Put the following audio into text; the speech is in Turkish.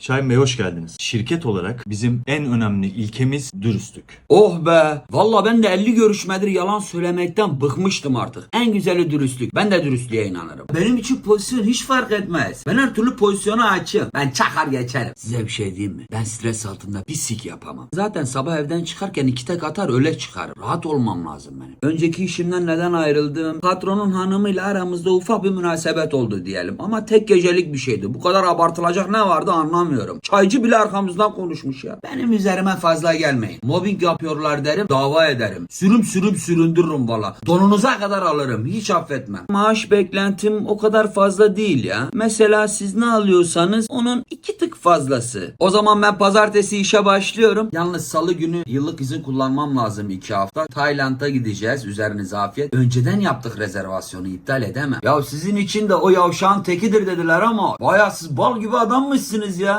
Şahin Bey hoş geldiniz. Şirket olarak bizim en önemli ilkemiz dürüstlük. Oh be. Valla ben de 50 görüşmedir yalan söylemekten bıkmıştım artık. En güzeli dürüstlük. Ben de dürüstlüğe inanırım. Benim için pozisyon hiç fark etmez. Ben her türlü pozisyona açığım. Ben çakar geçerim. Size bir şey diyeyim mi? Ben stres altında bir sik yapamam. Zaten sabah evden çıkarken iki tek atar öyle çıkarım. Rahat olmam lazım benim. Önceki işimden neden ayrıldım? Patronun hanımıyla aramızda ufak bir münasebet oldu diyelim. Ama tek gecelik bir şeydi. Bu kadar abartılacak ne vardı anlamıyorum. Çaycı bile arkamızdan konuşmuş ya. Benim üzerime fazla gelmeyin. Mobbing yapıyorlar derim dava ederim. Sürüm sürüm süründürürüm valla. Donunuza kadar alırım. Hiç affetmem. Maaş beklentim o kadar fazla değil ya. Mesela siz ne alıyorsanız onun iki tık fazlası. O zaman ben pazartesi işe başlıyorum. Yalnız salı günü yıllık izin kullanmam lazım iki hafta. Tayland'a gideceğiz. Üzerinize afiyet. Önceden yaptık rezervasyonu iptal edemem. Ya sizin için de o yavşağın tekidir dediler ama baya siz bal gibi adammışsınız ya.